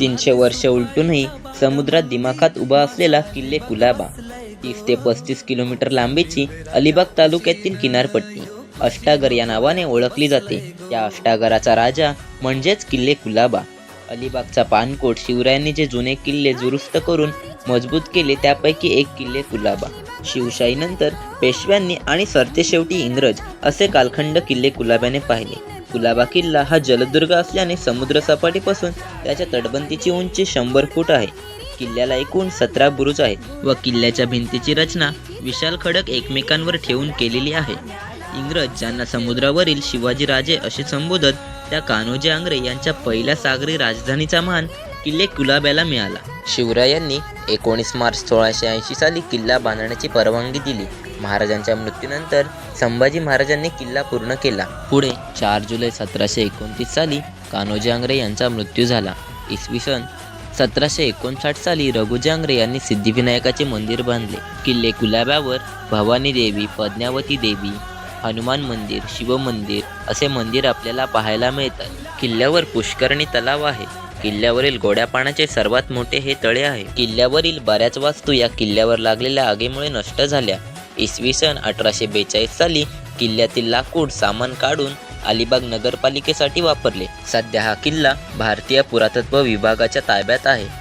तीनशे वर्ष उलटूनही समुद्रात दिमाखात उभा असलेला किल्ले कुलाबा तीस ते पस्तीस किलोमीटर लांबीची अलिबाग तालुक्यातील किनारपट्टी अष्टागर या नावाने ओळखली जाते. या अष्टागराचा राजा म्हणजेच किल्ले कुलाबा. अलिबागचा पानकोट शिवरायांनी जे जुने किल्ले दुरुस्त करून मजबूत केले त्यापैकी एक किल्ले कुलाबा. शिवशाहीनंतर पेशव्यांनी आणि सरतेशेवटी इंग्रज असे कालखंड किल्ले कुलाब्याने पाहिले. कुलाबा किल्ला हा जलदुर्ग असल्याने समुद्रसपाटीपासून त्याच्या तटबंदीची उंची शंभर फूट आहे. किल्ल्याला एकूण सतरा बुरुज आहेत व किल्ल्याच्या भिंतीची रचना विशाल खडक एकमेकांवर ठेवून केलेली आहे. इंग्रज ज्यांना समुद्रावरील शिवाजीराजे असे संबोधत त्या कान्होजी आंग्रे यांच्या पहिल्या सागरी राजधानीचा मान किल्ले कुलाब्याला मिळाला. शिवरायांनी एकोणीस मार्च सोळाशे ऐंशी साली किल्ला बांधण्याची परवानगी दिली. महाराजांच्या मृत्यूनंतर संभाजी महाराजांनी किल्ला पूर्ण केला. पुढे चार जुलै सतराशे एकोणतीस साली कान्होजी आंग्रे यांचा मृत्यू झाला. इसवी सन सतराशे एकोणसाठ साली रघुजी आंग्रे यांनी सिद्धिविनायकाचे मंदिर बांधले. किल्ले कुलाब्यावर भवानी देवी पद्मावती देवी हनुमान मंदिर शिव मंदिर असे मंदिर आपल्याला पाहायला मिळतात. किल्ल्यावर पुष्करणी तलाव आहे. किल्ल्यावरील गोड्या पाण्याचे सर्वात मोठे हे तळे आहे. किल्ल्यावरील बऱ्याच वास्तू या किल्ल्यावर लागलेल्या आगीमुळे नष्ट झाल्या. इसवी सन अठराशे बेचाळीस साली किल्ल्यातील लाकूड सामान काढून अलिबाग नगरपालिकेसाठी वापरले. सध्या हा किल्ला भारतीय पुरातत्व विभागाच्या ताब्यात आहे.